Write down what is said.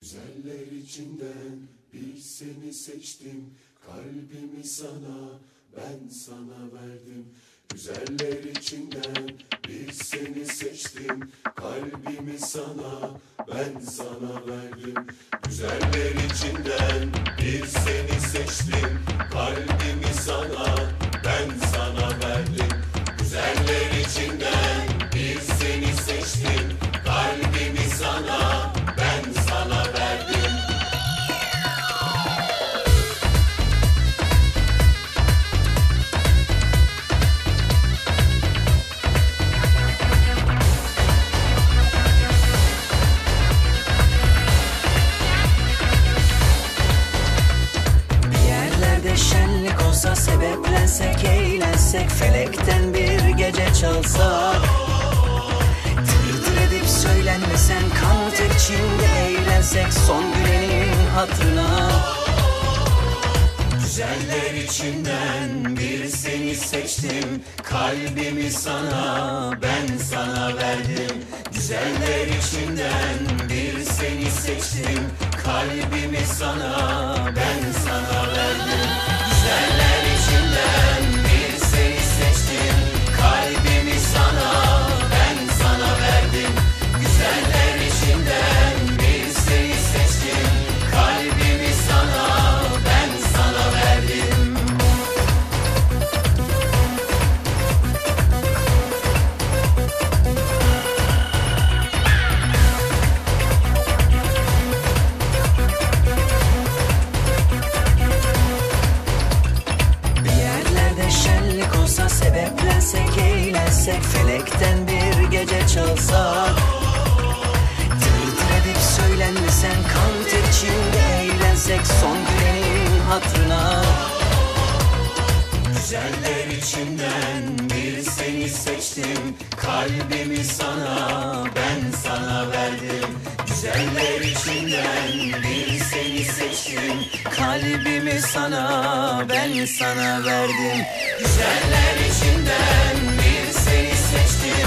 Güzeller içinden bir seni seçtim. Kalbimi sana ben sana verdim. Güzeller içinden bir seni seçtim. Kalbimi sana ben sana verdim. Güzeller olsa sebeplensek eğlensek felekten bir gece çalsa Tır tır edip söylenmesen kan ter içinde eğlensek son gülenin hatırına. Güzeller içinden bir seni seçtim Kalbimi sana ben sana verdim. Güzeller içinden bir seni seçtim Kalbimi sana ben sana verdim olsa sebeplensek eğlensek felekten bir gece çalsa. Tır tır edip söylenmesen kan ter içinde eğlensek son gülenin hatırına. Güzeller içinden bir seni seçtim. Kalbimi sana ben sana verdim. Güzeller içinden bir seçtim Kalbimi sana ben sana verdim. Güzeller içinden bir seni seçtim